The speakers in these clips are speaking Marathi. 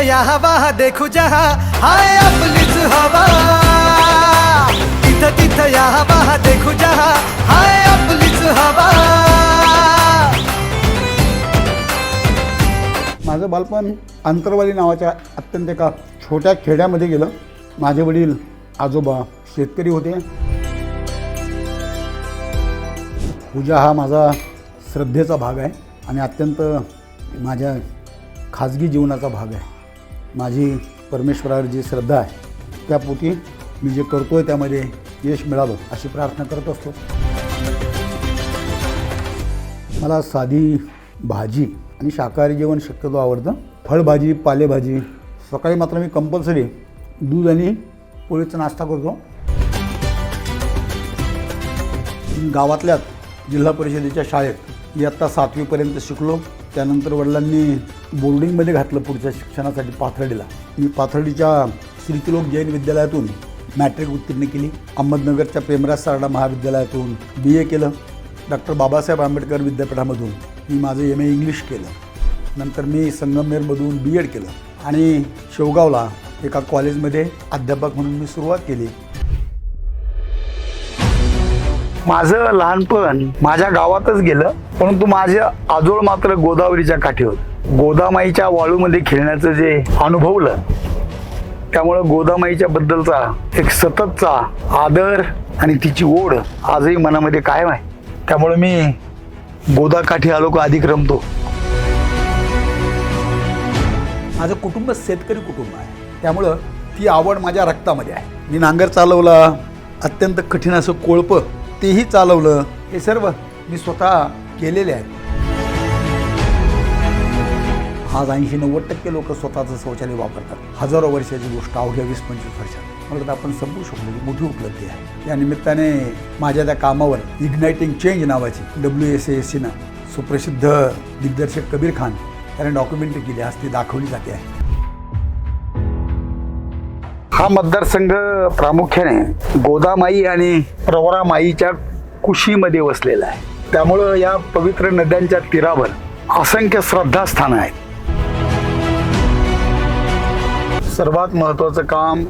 या हवा देखू जहा हाय आपलीच हवा. तिथं तिथं या हवा देखू जहा हाय आपलीच हवा. माझं बालपण अंतरवाली नावाच्या अत्यंत एका छोट्या खेड्यामध्ये गेलं. माझे वडील आजोबा शेतकरी होते. पूजा हा माझा श्रद्धेचा भाग आहे आणि अत्यंत माझ्या खाजगी जीवनाचा भाग आहे. माझी परमेश्वरावर जी श्रद्धा आहे त्यापोटी मी जे करतो आहे त्यामध्ये यश मिळावं अशी प्रार्थना करत असतो. मला साधी भाजी आणि शाकाहारी जेवण शक्यतो आवडतं. फळभाजी पालेभाजी सकाळी मात्र मी कंपल्सरी दूध आणि पोळीचा नाश्ता करतो. गावातल्याच जिल्हा परिषदेच्या शाळेत इयत्ता सातवीपर्यंत शिकलो. त्यानंतर वडिलांनी बोर्डिंगमध्ये घातलं पुढच्या शिक्षणासाठी पाथर्डीला. मी पाथर्डीच्या श्रीतिलोक जैन विद्यालयातून मॅट्रिक उत्तीर्ण केली. अहमदनगरच्या प्रेमराज सारडा महाविद्यालयातून बी ए केलं. डॉक्टर बाबासाहेब आंबेडकर विद्यापीठामधून मी माझं एम ए इंग्लिश केलं. नंतर मी संगमनेरमधून बी एड केलं. आणि शेवगावला एका कॉलेजमध्ये अध्यापक म्हणून मी सुरुवात केली. माझं लहानपण माझ्या गावातच गेलं परंतु माझ्या आजोळ मात्र गोदावरीच्या काठी होत. गोदामाईच्या वाळूमध्ये खेळण्याचं जे अनुभवलं त्यामुळं गोदामाईच्या बद्दलचा एक सततचा आदर आणि तिची ओढ आजही मनामध्ये कायम आहे. त्यामुळे मी गोदाकाठी आलो का अधिक रमतो. माझं कुटुंब शेतकरी कुटुंब आहे. त्यामुळं ती आवड माझ्या रक्तामध्ये आहे. मी नांगर चालवला. अत्यंत कठीण असं कोळपं तेही चालवलं. हे सर्व मी स्वतः केलेले आहेत. आज ऐंशी नव्वद टक्के लोक स्वतःचं शौचालय वापरतात. हजारो वर्षाची गोष्ट अवघ्या वीस पंचवीस वर्षात. मला तर आपण संपू शकलो ही मोठी उपलब्धी आहे. या निमित्ताने माझ्या त्या कामावर इग्नायटिंग चेंज नावाची डब्ल्यू एस एस सीनं सुप्रसिद्ध दिग्दर्शक कबीर खान त्याने डॉक्युमेंटरी केली. आज ती दाखवली जाते आहे. हा मतदारसंघ प्रामुख्याने गोदामाई आणि प्रवरामाईच्या कुशीमध्ये वसलेला आहे. त्यामुळं या पवित्र नद्यांच्या तीरावर असंख्य श्रद्धास्थानं आहेत. सर्वात महत्त्वाचं काम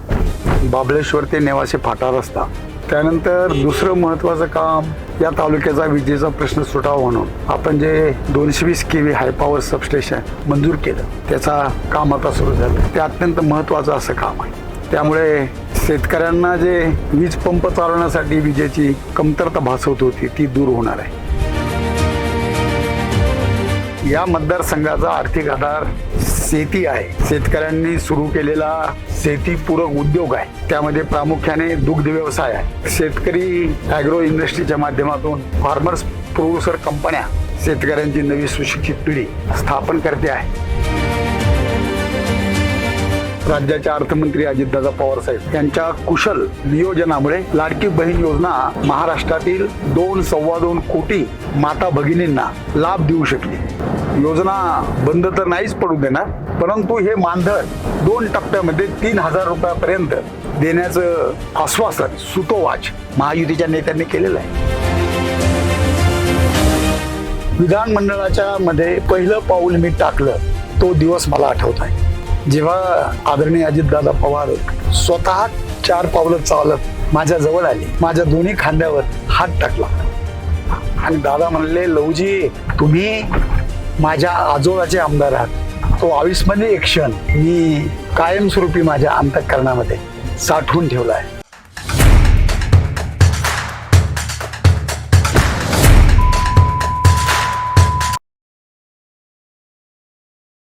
बाबळेश्वर ते नेवासे फाटा रस्ता त्यानंतर दुसरं महत्त्वाचं काम या तालुक्याचा विजेचा प्रश्न सुटावा म्हणून आपण जे दोनशे वीस K V high power substation मंजूर केलं त्याचा काम आता सुरू झालं. ते अत्यंत महत्त्वाचं असं काम आहे. त्यामुळे शेतकऱ्यांना जे वीज पंप चालवण्यासाठी विजेची कमतरता भासवत होती ती दूर होणार आहे. या मतदारसंघाचा आर्थिक आधार शेती आहे. शेतकऱ्यांनी सुरू केलेला शेतीपूरक उद्योग आहे. त्यामध्ये प्रामुख्याने दुग्ध व्यवसाय आहे. शेतकरी अॅग्रो इंडस्ट्रीच्या माध्यमातून फार्मर्स प्रोड्युसर कंपन्या शेतकऱ्यांची नवी सुशिक्षित पिढी स्थापन करते आहे. राज्याचे अर्थमंत्री अजितदादा पवार साहेब यांच्या कुशल नियोजनामुळे लाडकी बहीण योजना महाराष्ट्रातील दोन सव्वा दोन कोटी माता भगिनींना लाभ देऊ शकली. योजना बंद तर नाहीच पडू देणार परंतु हे मानधन दोन टप्प्यामध्ये तीन हजार रुपयापर्यंत देण्याचं आश्वासन सुतोवाच महायुतीच्या नेत्यांनी केलेलं आहे. विधानमंडळाच्या मध्ये पहिलं पाऊल मी टाकलं तो दिवस मला आठवत आहे. जेव्हा आदरणीय अजितदादा पवार स्वतः चार पावलं चालत माझ्या जवळ आली माझ्या दोन्ही खांद्यावर हात टाकला. आणि दादा म्हणले लवजी तुम्ही माझ्या आजोळाचे आमदार आहात. तो अविस्मरणीय एक क्षण मी कायमस्वरूपी माझ्या अंतःकरणामध्ये साठवून ठेवला आहे.